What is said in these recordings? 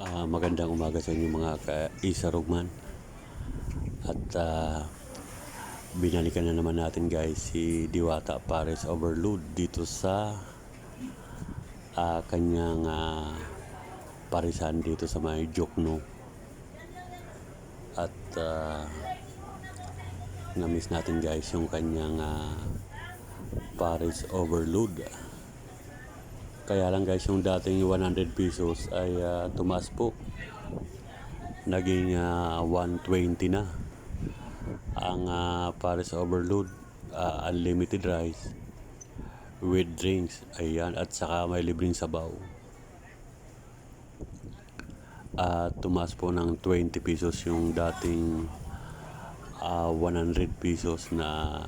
Ah, magandang umaga sa inyo mga ka-Isa Rugman. At ah, binalikan na naman natin guys si Diwata Pares Overload dito sa ah, kanyang ah, parisan dito sa may Jokno. At ah, na-miss natin guys yung kanyang ah, Pares Overload. Kaya lang guys, yung dating 100 pesos ay ah, tumaas po. Naging ah, 120 na. Ang ah, Paris Overload, ah, unlimited rice with drinks. Ayan, at saka may libreng sabaw. At tumaas po ng 20 pesos yung dating ah, 100 pesos na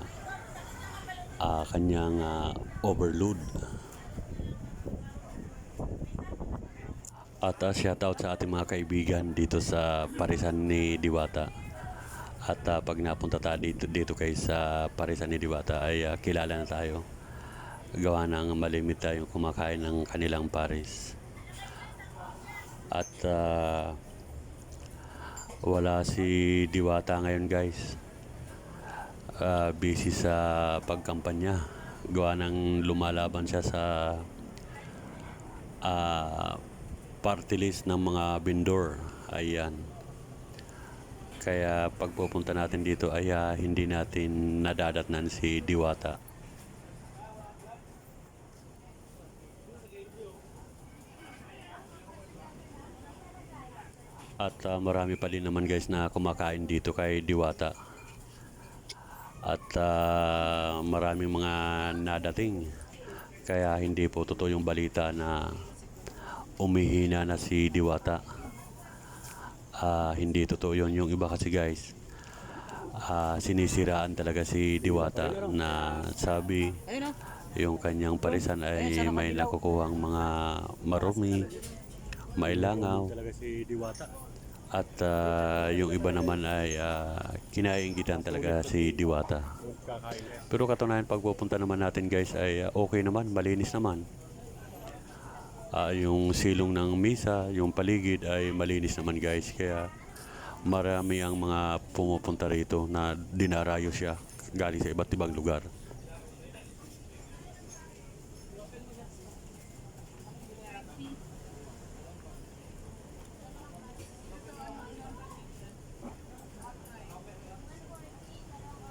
ah, kanyang ah, overload. At uh, shoutout sa ating mga kaibigan dito sa Parisan ni Diwata. At ah, pag napunta tayo dito, dito kay sa Parisan ni Diwata ay ah, kilala na tayo. Gawa ng malimit tayong kumakain ng kanilang Paris. At ah, wala si Diwata ngayon guys. Ah, busy sa pagkampanya. Gawa ng lumalaban siya sa ah party list ng mga vendor. Ayan. Kaya pagpupunta natin dito ay ah, hindi natin nadadatnan si Diwata. At ah, marami pa din naman guys na kumakain dito kay Diwata. At ah, maraming mga nadating. Kaya hindi po totoo yung balita na umihina na si Diwata. Ah, hindi totoo yun. Yung iba kasi guys, ah, sinisiraan talaga si Diwata na sabi yung kanyang parisan ay may nakukuhang mga marumi, mailangaw, at ah, yung iba naman ay uh, kinaingitan talaga si Diwata. Pero katunayan pagpupunta naman natin guys ay ah, okay naman, malinis naman. Ah, yung silong ng misa, yung paligid ay malinis naman guys. Kaya marami ang mga pumupunta rito na dinarayo siya galing sa iba't ibang lugar.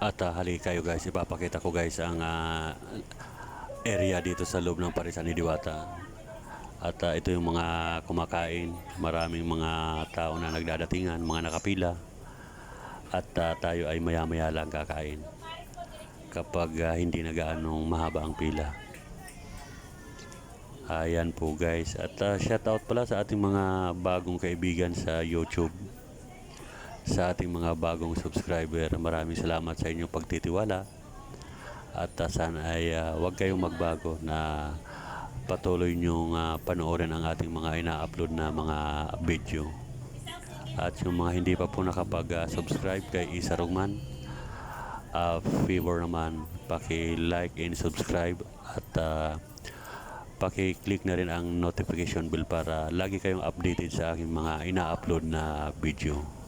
At uh, hali kayo guys, ipapakita ko guys ang ah, area dito sa loob ng Parisan ni Diwata. At ah, ito yung mga kumakain, maraming mga tao na nagdadatingan, mga nakapila. At ah, tayo ay maya-maya lang kakain kapag ah, hindi na gaanong mahaba ang pila. Ayan po guys. At uh, shoutout pala sa ating mga bagong kaibigan sa YouTube sa ating mga bagong subscriber. Maraming salamat sa inyong pagtitiwala. At uh, sana ay uh, huwag kayong magbago na patuloy niyong uh, panoorin ang ating mga ina-upload na mga video. At yung mga hindi pa po nakapag-subscribe kay Isa Rugman, uh, favor naman, paki-like and subscribe at uh, paki-click na rin ang notification bell para lagi kayong updated sa aking mga ina-upload na video.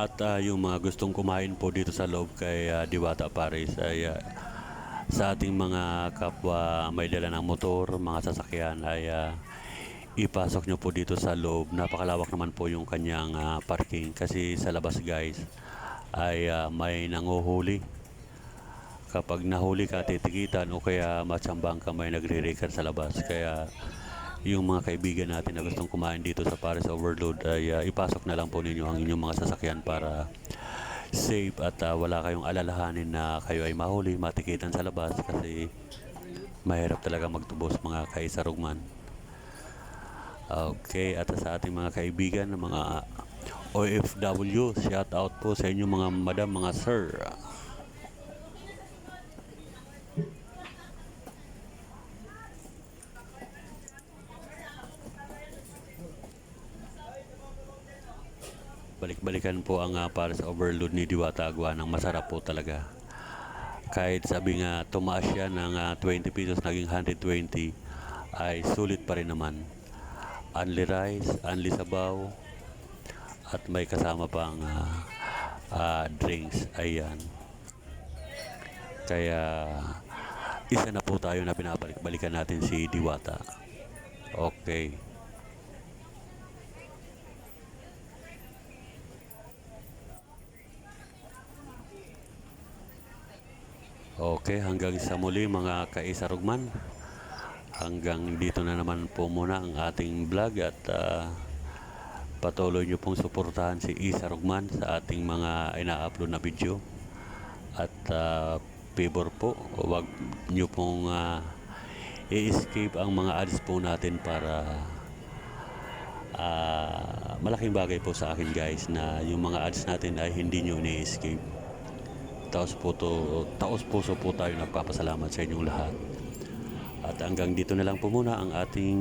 At ah, yung mga gustong kumain po dito sa loob kay ah, Diwata Paris ay ah, sa ating mga kapwa may dala ng motor, mga sasakyan ay ah, ipasok nyo po dito sa loob. Napakalawak naman po yung kanyang ah, parking kasi sa labas guys ay ah, may nanguhuli. Kapag nahuli ka, titikitan o kaya matsambang ka may nagre-record sa labas. Kaya yung mga kaibigan natin na gustong kumain dito sa Paris Overload ay uh, ipasok na lang po ninyo ang inyong mga sasakyan para safe at uh, wala kayong alalahanin na kayo ay mahuli, matikitan sa labas kasi mahirap talaga magtubos mga kaisa rugman. Okay, at sa ating mga kaibigan, mga OFW, shout out po sa inyo mga madam, mga sir. Balik-balikan po ang uh, para sa overload ni Diwata Agwa ng masarap po talaga. Kahit sabi nga tumaas siya ng ah, 20 pesos naging 120 ay sulit pa rin naman. Only rice, only sabaw at may kasama pang ah, ah, drinks. Ayan. Kaya isa na po tayo na pinabalik-balikan natin si Diwata. Okay. Okay, hanggang sa muli mga kaisarugman. Hanggang dito na naman po muna ang ating vlog at ah, patuloy nyo pong suportahan si Isa Rugman sa ating mga ina-upload na video. At ah, favor po, huwag nyo pong ah, i-escape ang mga ads po natin para ah, malaking bagay po sa akin guys na yung mga ads natin ay hindi nyo ni-escape. Taos po to, taos puso po tayo nagpapasalamat sa inyong lahat. At hanggang dito na lang po muna ang ating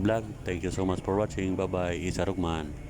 vlog. Thank you so much for watching. Bye-bye. Isa Rugman.